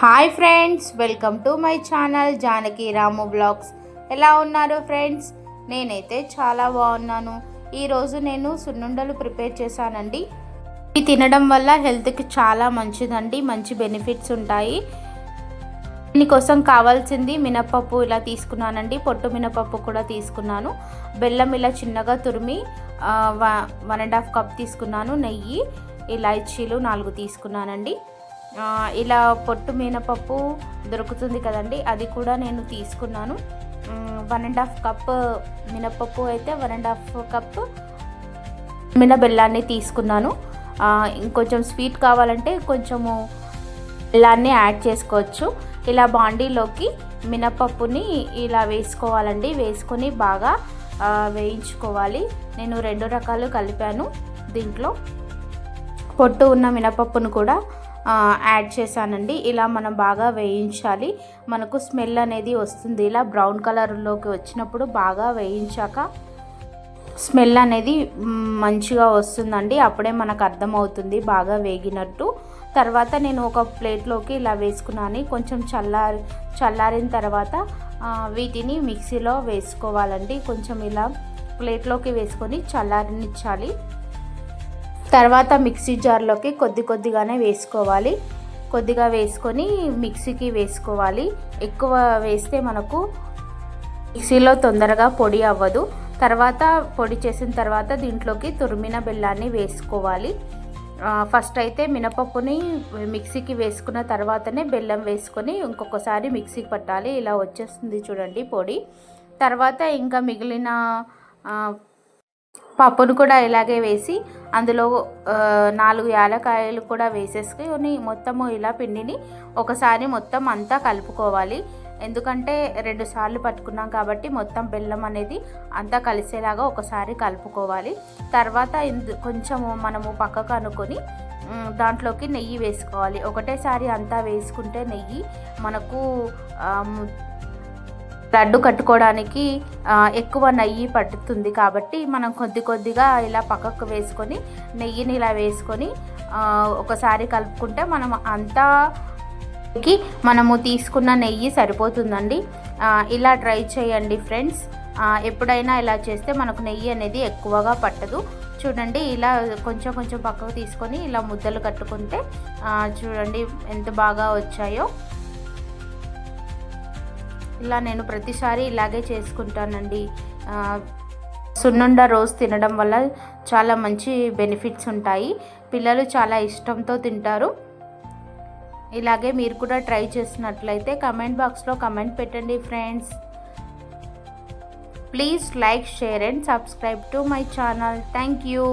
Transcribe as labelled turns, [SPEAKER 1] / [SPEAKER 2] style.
[SPEAKER 1] Hi friends welcome to my channel Janaki Ramu blogs. ఎలా ఉన్నారు friends? నేనైతే చాలా బాగున్నాను. ఈరోజు నేను సున్నుండలు ప్రిపేర్ చేశానండి. ఇవి తినడం వల్ల హెల్త్కి చాలా మంచిదండి మంచి బెనిఫిట్స్ ఉంటాయి. దీనికోసం కావాల్సింది మినపప్పు ఇలా తీసుకున్నానండి పొట్టు మినపప్పు కూడా తీసుకున్నాను. బెల్లం ఇలా చిన్నగా తురిమి వన్ అండ్ హాఫ్ కప్ తీసుకున్నాను నెయ్యి ఇలాచీలు నాలుగు తీసుకున్నానండి. ఇలా పొట్టు మినపప్పు దొరుకుతుంది కదండి అది కూడా నేను తీసుకున్నాను. వన్ అండ్ హాఫ్ కప్ మినపప్పు అయితే వన్ అండ్ హాఫ్ కప్ మినబెల్లాన్ని తీసుకున్నాను. ఇంకొంచెం స్వీట్ కావాలంటే కొంచెము బెల్లాన్ని యాడ్ చేసుకోవచ్చు. ఇలా బాండీలోకి మినపప్పుని ఇలా వేసుకోవాలండి వేసుకొని బాగా వేయించుకోవాలి. నేను రెండు రకాలు కలిపాను దీంట్లో. పొట్టు ఉన్న మినపప్పును కూడా యాడ్ చేశానండి. ఇలా మనం బాగా వేయించాలి. మనకు స్మెల్ అనేది వస్తుంది. ఇలా బ్రౌన్ కలర్లోకి వచ్చినప్పుడు బాగా వేయించాక స్మెల్ అనేది మంచిగా వస్తుందండి. అప్పుడే మనకు అర్థమవుతుంది బాగా వేగినట్టు. తర్వాత నేను ఒక ప్లేట్లోకి ఇలా వేసుకున్నాను. కొంచెం చల్లారి చల్లారిన తర్వాత వీటిని మిక్సీలో వేసుకోవాలండి. కొంచెం ఇలా ప్లేట్లోకి వేసుకొని చల్లారనిచ్చాలి. తర్వాత మిక్సీ జార్లోకి కొద్ది కొద్దిగానే వేసుకోవాలి. కొద్దిగా వేసుకొని మిక్సీకి వేసుకోవాలి. ఎక్కువ వేస్తే మనకు మిక్సీలో తొందరగా పొడి అవ్వదు. తర్వాత పొడి చేసిన తర్వాత దీంట్లోకి తురిమిన బెల్లాన్ని వేసుకోవాలి. ఫస్ట్ అయితే మినపప్పుని మిక్సీకి వేసుకున్న తర్వాతనే బెల్లం వేసుకొని ఇంకొకసారి మిక్సీకి పట్టాలి. ఇలా వచ్చేస్తుంది చూడండి పొడి. తర్వాత ఇంకా మిగిలిన పప్పును కూడా ఇలాగే వేసి అందులో నాలుగు యాలకాయలు కూడా వేసేసుకొని మొత్తము ఇలా పిండిని ఒకసారి మొత్తం అంతా కలుపుకోవాలి. ఎందుకంటే రెండు సార్లు పట్టుకున్నాం కాబట్టి మొత్తం బెల్లం అనేది అంతా కలిసేలాగా ఒకసారి కలుపుకోవాలి. తర్వాత ఇందు కొంచెము మనము పక్కకు అనుకొని దాంట్లోకి నెయ్యి వేసుకోవాలి. ఒకటేసారి అంతా వేసుకుంటే నెయ్యి మనకు లడ్డు కట్టుకోవడానికి ఎక్కువ నెయ్యి పట్టుతుంది కాబట్టి మనం కొద్ది కొద్దిగా ఇలా పక్కకు వేసుకొని నెయ్యిని ఇలా వేసుకొని ఒకసారి కలుపుకుంటే మనం అంతా కి మనము తీసుకున్న నెయ్యి సరిపోతుందండి. ఇలా ట్రై చేయండి ఫ్రెండ్స్. ఎప్పుడైనా ఇలా చేస్తే మనకు నెయ్యి అనేది ఎక్కువగా పట్టదు. చూడండి ఇలా కొంచెం కొంచెం పక్కకు తీసుకొని ఇలా ముద్దలు కట్టుకుంటే చూడండి ఎంత బాగా వచ్చాయో. ఇలా నేను ప్రతిసారి ఇలాగే చేసుకుంటానండి. సున్నుండ రోజు తినడం వల్ల చాలా మంచి బెనిఫిట్స్ ఉంటాయి. పిల్లలు చాలా ఇష్టంతో తింటారు. ఇలాగే మీరు కూడా ట్రై చేసినట్లయితే కమెంట్ బాక్స్లో కమెంట్ పెట్టండి friends. Please like share and subscribe to my channel. Thank you.